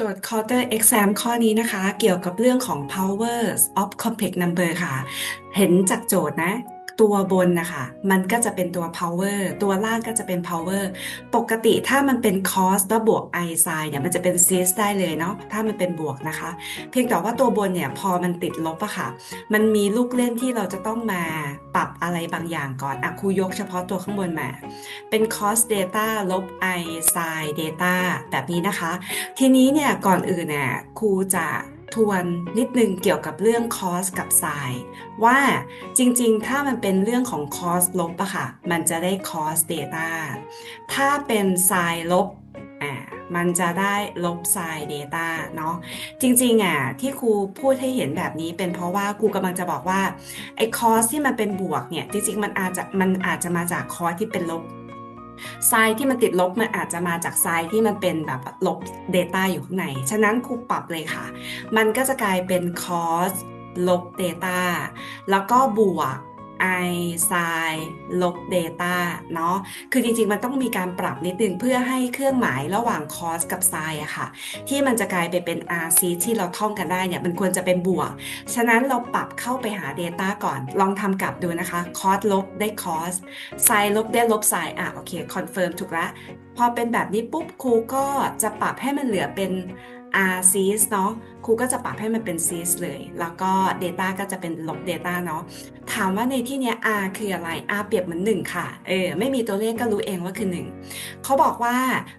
โจทย์ quarter exam ข้อนี้นะคะ เกี่ยวกับเรื่องของ powers of complex number ค่ะ เห็นจากโจทย์นะ ตัวบนนะคะมันก็จะเป็นตัว power ตัวล่างก็จะเป็น power ปกติถ้ามันเป็น cos แล้วบวก i sin เนี่ยมันจะเป็น cis ได้เลยเนาะถ้ามันเป็นบวกนะคะ เพียงแต่ว่าตัวบนเนี่ยพอมันติดลบอะค่ะ มันมีลูกเล่นที่เราจะต้องมาปรับอะไรบางอย่างก่อนอะครูยกเฉพาะตัวข้างบนมา เป็น cos data ลบ i sin data แบบนี้นะคะ ทีนี้เนี่ยก่อนอื่นเนี่ยครูจะ ทวนนิดนึงเกี่ยวกับเรื่อง cos กับ sin ว่าจริงๆ ถ้ามันเป็นเรื่องของ cos ลบอะค่ะ มันจะได้ cos data ถ้าเป็น sin ลบอ่ามันจะได้ลบ sin data เนาะจริงๆอะที่ครูพูดให้เห็นแบบนี้เป็นเพราะว่าครูกำลังจะบอกว่าไอ้ cos ที่มันเป็นบวกเนี่ยจริงๆมันอาจจะมันอาจจะมาจาก cos ที่เป็นลบ ไซน์ที่มันติดลบมันอาจจะมาจากไซน์ที่มันเป็นแบบลบ Data อยู่ข้างใน ฉะนั้นครูปรับเลยค่ะ มันก็จะกลายเป็น cos ลบ Data แล้วก็บวก i s i ลบ Data เนาะ คือจริงๆ มันต้องมีการปรับนิดนึงเพื่อให้เครื่องหมายระหว่าง cos กับ sin อะค่ะ ที่มันจะกลายไปเป็น rc ที่เราท่องกันได้เนี่ย มันควรจะเป็นบวก ฉะนั้นเราปรับเข้าไปหา Data ก่อน ลองทำกลับดูนะคะ cos ลบได้ cos sin ลบได้ลบ sin อะ โอเค คอนเฟิร์มถูกละ พอเป็นแบบนี้ปุ๊บครูก็จะปรับให้มันเหลือเป็น r c s เนาะครูก็จะปรับให้มันเป็น c s เลย แล้วก็ data ก็จะเป็นลบ data เนาะถามว่าในที่เนี้ย r คืออะไร r เปรียบเหมือน 1 ค่ะเออไม่มีตัวเลขก็รู้เองว่าคือ 1เขาบอกว่า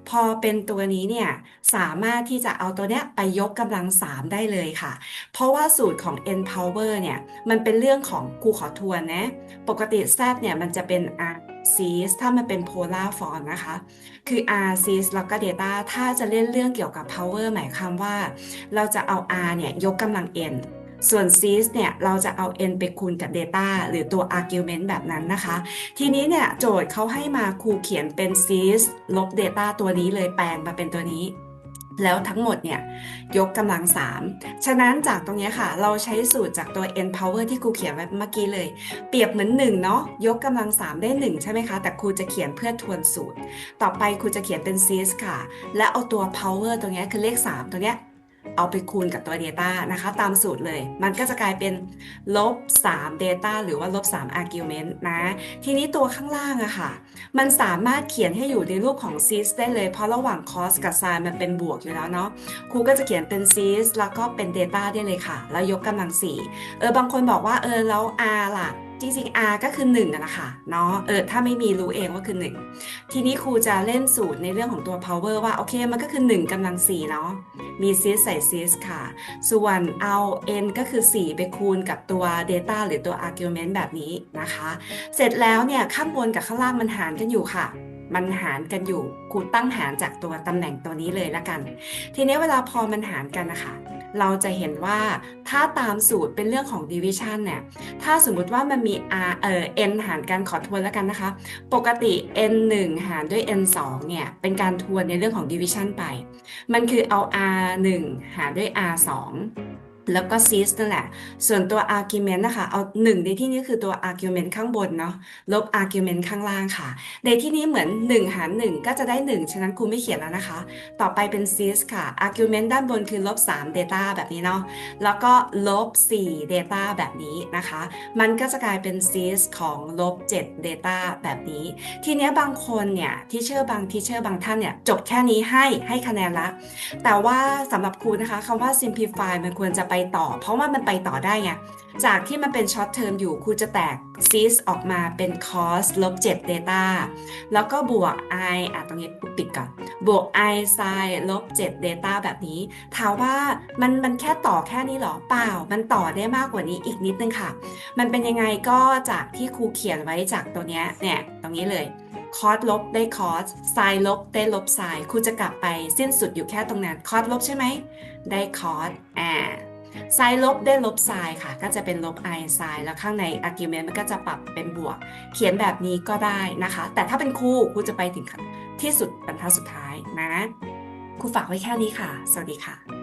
พอเป็นตัวนี้เนี่ยสามารถที่จะเอาตัวเนี้ยไปยกกำลัง 3 ได้เลยค่ะ เพราะว่าสูตรของ n power เนี่ยมันเป็นเรื่องของครูขอทวนนะปกติ z เนี่ยมันจะเป็น r c s ถ้ามันเป็น polar form นะคะ คือ r c s แล้วก็ data ถ้าจะเล่นเรื่องเกี่ยวกับ power หมายความว่า เราจะเอา r เนี่ยยกกำลัง n ส่วน c s เนี่ยเราจะเอา n ไปคูณกับ data หรือตัว argument แบบนั้นนะคะ ทีนี้เนี่ยโจทย์เขาให้มาครูเขียนเป็น c s ลบ data ตัวนี้เลยแปลงมาเป็นตัวนี้ แล้วทั้งหมดเนี่ยยกกำลัง 3 ฉะนั้นจากตรงนี้ค่ะ เราใช้สูตรจากตัว n power ที่ครูเขียนไว้เมื่อกี้เลย เปรียบเหมือน1เนาะยกกำลัง 3 ได้ 1 ใช่ไหมคะ แต่ครูจะเขียนเพื่อทวนสูตร ต่อไปครูจะเขียนเป็น cis ค่ะ และเอาตัว power ตรงนี้คือเลข 3 ตัวเนี้ย เอาไปคูณกับตัว data นะคะ ตามสูตรเลย มันก็จะกลายเป็นลบ 3 data หรือว่าลบ 3 argument นะ ทีนี้ตัวข้างล่างอะค่ะ มันสามารถเขียนให้อยู่ในรูปของ cis ได้เลย เพราะระหว่าง cos กับ sin มันเป็นบวกอยู่แล้วเนาะครูก็จะเขียนเป็น cis แล้วก็เป็น data ได้เลยค่ะ แล้วยกกำลัง4เออบางคนบอกว่าเออแล้ว r ล่ะ จริงๆ r ก็คือ1อะนะคะเนาะเออถ้าไม่มีรู้เองว่าคือ 1 ทีนี้ครูจะเล่นสูตรในเรื่องของตัว power ว่า โอเค มันก็คือ 1กำลัง4เนาะมี cis ใส่ cis ค่ะ ส่วนเอา n ก็คือ 4 ไปคูณกับตัว data หรือตัว argument แบบนี้นะคะ เสร็จแล้วเนี่ย ข้างบนกับข้างล่างมันหารกันอยู่ค่ะมันหารกันอยู่ครูตั้งหารจากตัวตำแหน่งตัวนี้เลยละกัน ทีนี้เวลาพอมันหารกันนะคะ เราจะเห็นว่าถ้าตามสูตรเป็นเรื่องของ division เนี่ยถ้าสมมุติว่ามันมี r เอ่อ n หารกันขอทวนแล้วกันนะคะ ปกติ n 1 หารด้วย n 2เนี่ยเป็นการทวนในเรื่องของ division ไป มันคือเอา r 1หารด้วย r 2 แล้วก็ cis นั่นแหละ ส่วนตัว argument นะคะ เอา1ในที่นี้คือตัว argument ข้างบนเนาะ ลบ argument ข้างล่างค่ะ ในที่นี้เหมือน 1 หาร 1 ก็จะได้ 1 ฉะนั้นครูไม่เขียนแล้วนะคะ ต่อไปเป็น cis ค่ะ argument ด้านบนคือลบ 3 data แบบนี้เนาะ แล้วก็ลบ 4 data แบบนี้นะคะ มันก็จะกลายเป็น cis ของลบ 7 data แบบนี้ ทีนี้บางคนเนี่ย ที่เชื่อบางที่เชื่อบางท่านเนี่ย จบแค่นี้ให้ให้คะแนนละ แต่ว่าสำหรับครูนะคะคำว่า simplify มันควรจะไปต่อ เพราะว่ามันไปต่อได้ไงจากที่มันเป็น short term อยู่ครูจะแตก cis ออกมาเป็น cos ลบ7 data แล้วก็บวก i อะตรงนี้ปิดก่อน บวก i sin ลบ7 data แบบนี้ถามว่ามันมันแค่ต่อแค่นี้หรอ เปล่า มันต่อได้มากกว่านี้อีกนิดนึงค่ะ มันเป็นยังไงก็จากที่ครูเขียนไว้จากตัวเนี้ยเนี่ยตรงนี้เลยคอสลบได้คอสไซลบได้ลบไซครูจะกลับไปสิ้นสุดอยู่แค่ตรงนั้นคอสลบใช่ไหมได้คอสอ่า ไซลบได้ลบไซค่ะ ก็จะเป็นลบไอไซแล้วข้างใน argument มันก็จะปรับเป็นบวก เขียนแบบนี้ก็ได้นะคะ แต่ถ้าเป็นครูครูจะไปถึงที่สุดบรรทัดสุดท้ายนะครูฝากไว้แค่นี้ค่ะ สวัสดีค่ะ